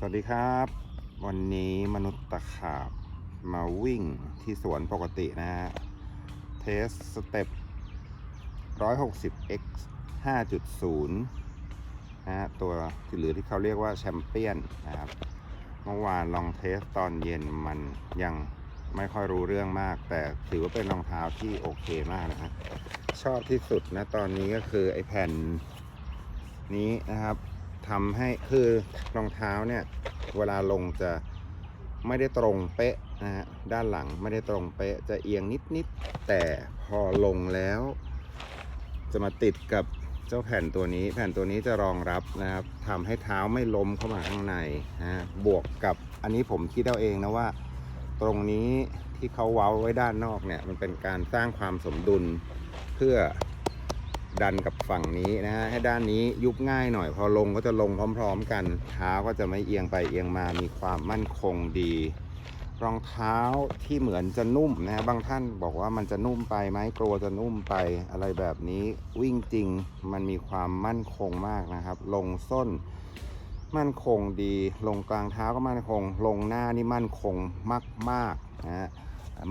สวัสดีครับ วันนี้มนุษย์ตะขาบมาวิ่งที่สวนปกตินะฮะ เทสสเต็ป 160x 5.0 นะฮะ ตัวหรือที่เขาเรียกว่าแชมเปี้ยนนะครับ เมื่อวานลองเทสตอนเย็นมันยังไม่ค่อยรู้เรื่องมาก แต่ถือว่าเป็นรองเท้าที่โอเคมากนะฮะ ชอบที่สุดนะตอนนี้ก็คือไอแผ่นนี้นะครับ ทำให้คือรองเท้าเนี่ยเวลาลงจะไม่ได้ตรงเป๊ะนะฮะด้านหลังไม่ได้ตรงเป๊ะจะเอียงนิดๆแต่พอลงแล้ว จะมาติดกับเจ้าแผ่นตัวนี้ แผ่นตัวนี้จะรองรับนะครับทำให้เท้าไม่ล้มเข้ามาข้างในนะฮะบวกกับอันนี้ผมคิดเอาเองนะว่า ตรงนี้ที่เขาเว้าไว้ด้านนอกเนี่ยมันเป็นการสร้างความสมดุลเพื่อ ดันกับฝั่งนี้นะฮะให้ด้านนี้ยุบง่ายหน่อยพอลงก็จะลงพร้อม ๆ กันเท้าก็จะไม่เอียงไปเอียงมามีความมั่นคงดี รองเท้าที่เหมือนจะนุ่มนะฮะบางท่านบอกว่ามันจะนุ่มไปไหมกลัวจะนุ่มไปอะไรแบบนี้วิ่งจริงมันมีความมั่นคงมากนะครับ ลงส้นมั่นคงดี ลงกลางเท้าก็มั่นคง ลงหน้านี่มั่นคงมากๆนะฮะ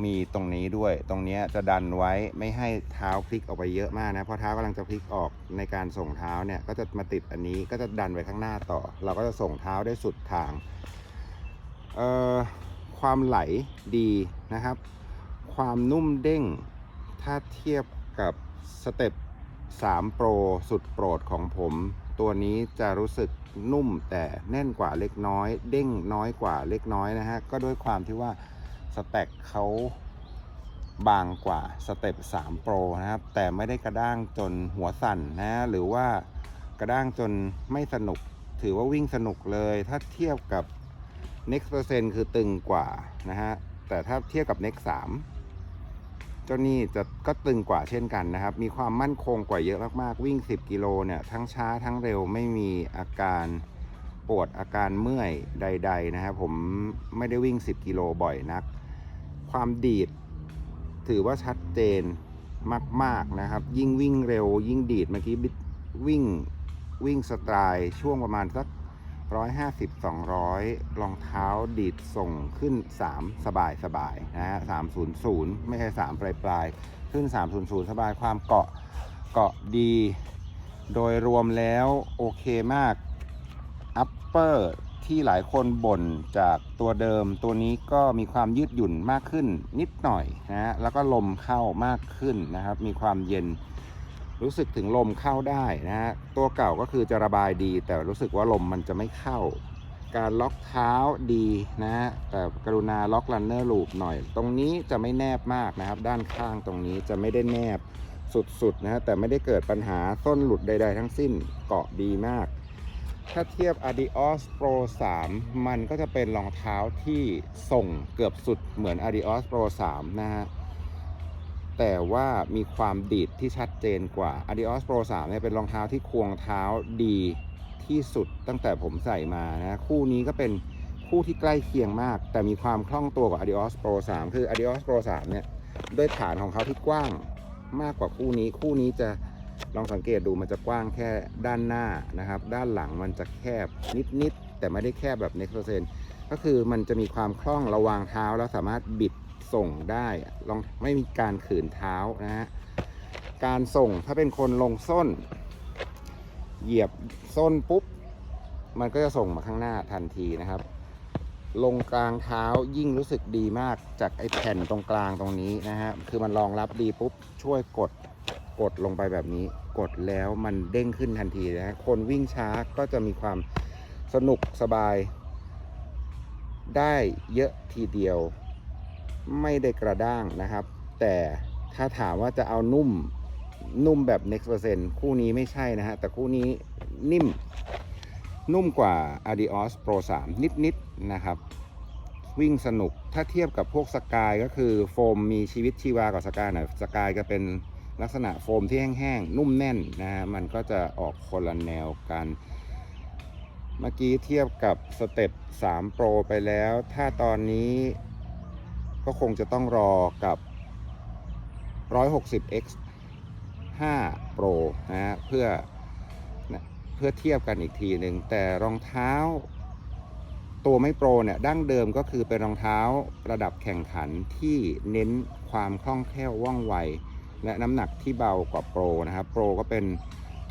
มีตรงนี้ด้วย ตรงนี้จะดันไว้ไม่ให้เท้าพลิกออกไปเยอะมากนะ เพราะเท้ากำลังจะพลิกออกในการส่งเท้าเนี่ย ก็จะมาติดอันนี้ ก็จะดันไปข้างหน้าต่อ เราก็จะส่งเท้าได้สุดทาง เอ่อ ความไหลดีนะครับ ความนุ่มเด้ง ถ้าเทียบกับสเต็ป3 Pro สุดโปรดของผม ตัวนี้จะรู้สึกนุ่มแต่แน่นกว่าเล็กน้อย เด้งน้อยกว่าเล็กน้อยนะฮะ ก็ด้วยความที่ว่า สแต็กเขาบางกว่าสเต็ป3 Pro นะครับ แต่ไม่ได้กระด้างจนหัวสั่นนะหรือว่ากระด้างจนไม่สนุก ถือว่าวิ่งสนุกเลย ถ้าเทียบกับ Next Percent คือตึงกว่านะฮะ แต่ถ้าเทียบกับ Next 3เจ้านี่จะก็ตึงกว่าเช่นกันนะครับ มีความมั่นคงกว่าเยอะมากๆ วิ่ง 10 กิโลเนี่ย ทั้งช้าทั้งเร็วไม่มีอาการปวดอาการเมื่อยใด ๆ นะครับ ผมไม่ได้วิ่ง 10 กิโลบ่อยนัก ความดีด ถือว่าชัดเจนมาก ๆ นะครับ ยิ่งวิ่งเร็ว ยิ่งดีดเมื่อกี้วิ่งวิ่งสไตล์ช่วงประมาณสัก150 200รองเท้าดีดส่งขึ้น 3 สบายสบายๆนะฮะ300 ไม่ใช่ 3 ปลายปลายขึ้น 300 สบายความเกาะเกาะดี โดยรวมแล้วโอเคมาก อัปเปอร์ ที่หลายคนบ่นจากตัวเดิม ตัวนี้ก็มีความยืดหยุ่นมากขึ้นนิดหน่อยนะฮะแล้วก็ลมเข้ามากขึ้นนะครับ มีความเย็นรู้สึกถึงลมเข้าได้นะฮะตัวเก่าก็คือจะระบายดี แต่รู้สึกว่าลมมันจะไม่เข้า การล็อกเท้าดีนะฮะแต่กรุณาล็อกลันเนอร์ลูปหน่อย ตรงนี้จะไม่แนบมากนะครับ ด้านข้างตรงนี้จะไม่ได้แนบสุดๆนะฮะแต่ไม่ได้เกิดปัญหาส้นหลุดใด ๆ ทั้งสิ้นเกาะดีมาก ถ้าเทียบ Adios Pro 3 มันก็จะเป็นรองเท้าที่ส่งเกือบสุดเหมือน Adios Pro 3 นะฮะ แต่ว่ามีความดีดที่ชัดเจนกว่า Adios Pro 3 เนี่ยเป็นรองเท้าที่ควงเท้าดีที่สุดตั้งแต่ผมใส่มานะ คู่นี้ก็เป็นคู่ที่ใกล้เคียงมาก แต่มีความคล่องตัวกว่า Adios Pro 3 คือ Adios Pro 3 เนี่ย ด้วยฐานของเขาที่กว้างมากกว่าคู่นี้ คู่นี้จะ ลองสังเกตดูมันจะกว้างแค่ด้านหน้านะครับ ด้านหลังมันจะแคบนิดๆแต่ไม่ได้แคบแบบ Next Percent ก็คือมันจะมีความคล่องระวางเท้าแล้วสามารถบิดส่งได้ลองไม่มีการขืนเท้านะฮะการส่งถ้าเป็นคนลงส้น เหยียบส้นปุ๊บ มันก็จะส่งมาข้างหน้าทันทีนะครับ ลงกลางเท้ายิ่งรู้สึกดีมากจากไอ้แผ่นตรงกลางตรงนี้นะฮะคือมันรองรับดีปุ๊บช่วยกด กดลงไปแบบนี้ กดแล้วมันเด้งขึ้นทันทีนะคนวิ่งช้าก็จะมีความสนุกสบาย ได้เยอะทีเดียว ไม่ได้กระด้างนะครับ แต่ถ้าถามว่าจะเอานุ่มนุ่มแบบ next percent คู่นี้ไม่ใช่นะฮะ แต่คู่นี้นิ่ม นุ่มกว่า Adios Pro 3 นิดๆนะครับ วิ่งสนุกถ้าเทียบกับพวกสกายก็คือโฟมมีชีวิตชีวากว่าสกายหน่อยสกายจะเป็น ลักษณะโฟมที่แห้งๆ นุ่มแน่นนะฮะมันก็จะออกคนละแนวกัน เมื่อกี้เทียบกับสเต็ป3 Pro ไปแล้ว ถ้าตอนนี้ก็คงจะต้องรอกับ 160x 5 Pro นะฮะเพื่อนะเพื่อเทียบกันอีกทีหนึ่งแต่รองเท้าตัวไม่โปรเนี่ยดั้งเดิมก็คือเป็นรองเท้าระดับแข่งขันที่เน้นความคล่องแคล่วว่องไว และน้ำหนักที่เบากว่าโปรนะครับโปรก็เป็น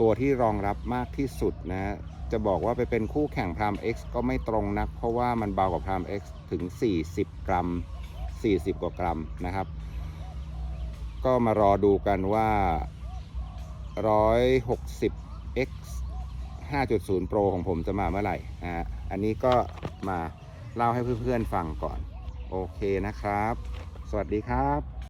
ตัวที่รองรับมากที่สุดนะฮะจะบอกว่าไปเป็นคู่แข่งพราม X ก็ไม่ตรงนัก เพราะว่ามันเบากว่าพราม X ถึง 40 กรัม 40 กว่ากรัมนะครับ ก็มารอดูกันว่า 160 X 5.0 Pro ของผมจะมาเมื่อไหร่นะฮะอันนี้ก็มาเล่าให้เพื่อนๆฟังก่อน โอเคนะครับ สวัสดีครับ